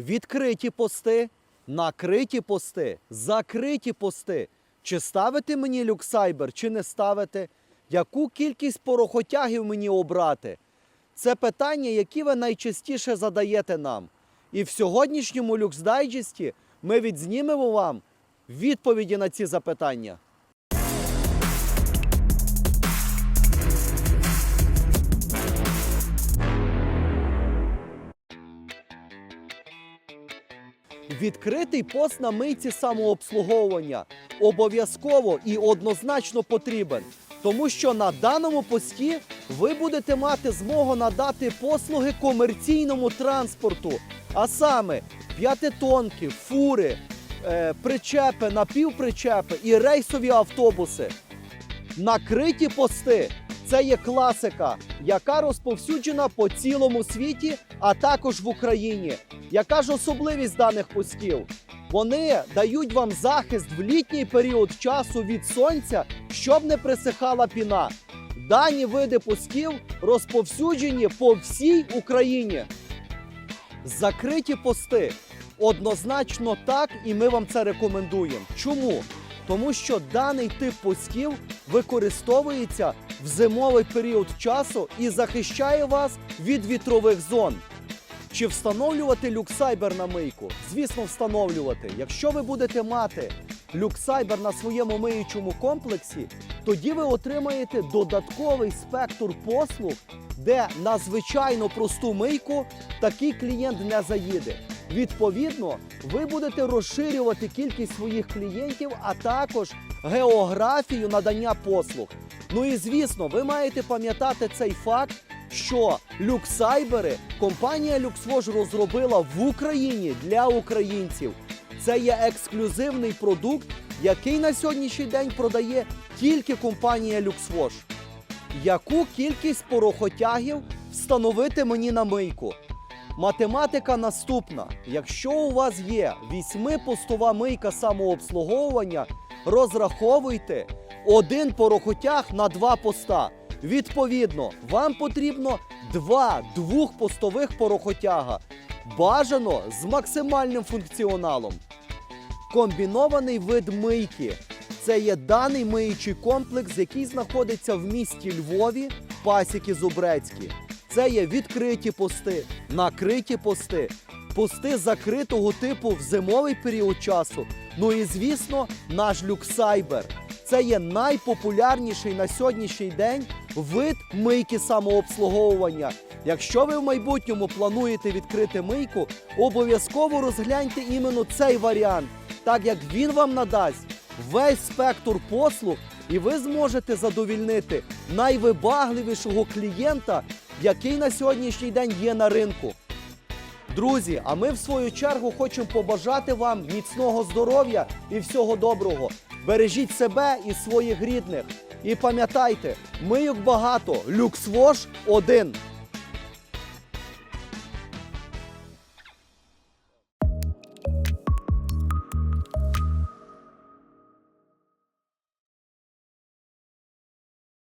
відкриті пости, накриті пости, закриті пости. Чи ставити мені люксайбер, чи не ставити? Яку кількість порохотягів мені обрати? Це питання, які ви найчастіше задаєте нам. І в сьогоднішньому люксдайджесті ми відзнімемо вам відповіді на ці запитання. Відкритий пост на мийці самообслуговування. Обов'язково і однозначно потрібен, тому що на даному пості ви будете мати змогу надати послуги комерційному транспорту, а саме п'ятитонки, фури, е, причепи, напівпричепи і рейсові автобуси. Накриті пости це є класика, яка розповсюджена по цілому світі, а також в Україні. Яка ж особливість даних постів? Вони дають вам захист в літній період часу від сонця, щоб не присихала піна. Дані види постів розповсюджені по всій Україні. Закриті пости. Однозначно так, і ми вам це рекомендуємо. Чому? Тому що даний тип постів використовується в зимовий період часу і захищає вас від вітрових зон. Чи встановлювати люксайбер на мийку? Звісно, встановлювати. Якщо ви будете мати люксайбер на своєму миючому комплексі, тоді ви отримаєте додатковий спектр послуг, де на звичайно просту мийку такий клієнт не заїде. Відповідно, ви будете розширювати кількість своїх клієнтів, а також географію надання послуг. Ну і звісно, ви маєте пам'ятати цей факт, що люксайбери компанія LuxWash розробила в Україні для українців. Це є ексклюзивний продукт, який на сьогоднішній день продає тільки компанія LuxWash. Яку кількість порохотягів встановити мені на мийку? Математика наступна. Якщо у вас є вісьмипостова мийка самообслуговування, розраховуйте один порохотяг на два поста. Відповідно, вам потрібно два двохпостових порохотяга. Бажано з максимальним функціоналом. Комбінований вид мийки. Це є даний миючий комплекс, який знаходиться в місті Львові, пасіки Зубрецькі. Це є відкриті пости, накриті пости, пости закритого типу в зимовий період часу. Ну і звісно, наш люксайбер. Це є найпопулярніший на сьогоднішній день вид мийки самообслуговування. Якщо ви в майбутньому плануєте відкрити мийку, обов'язково розгляньте іменно цей варіант, так як він вам надасть весь спектр послуг, і ви зможете задовільнити найвибагливішого клієнта, який на сьогоднішній день є на ринку. Друзі, а ми в свою чергу хочемо побажати вам міцного здоров'я і всього доброго. Бережіть себе і своїх рідних. І пам'ятайте, мийок багато, люксвош один.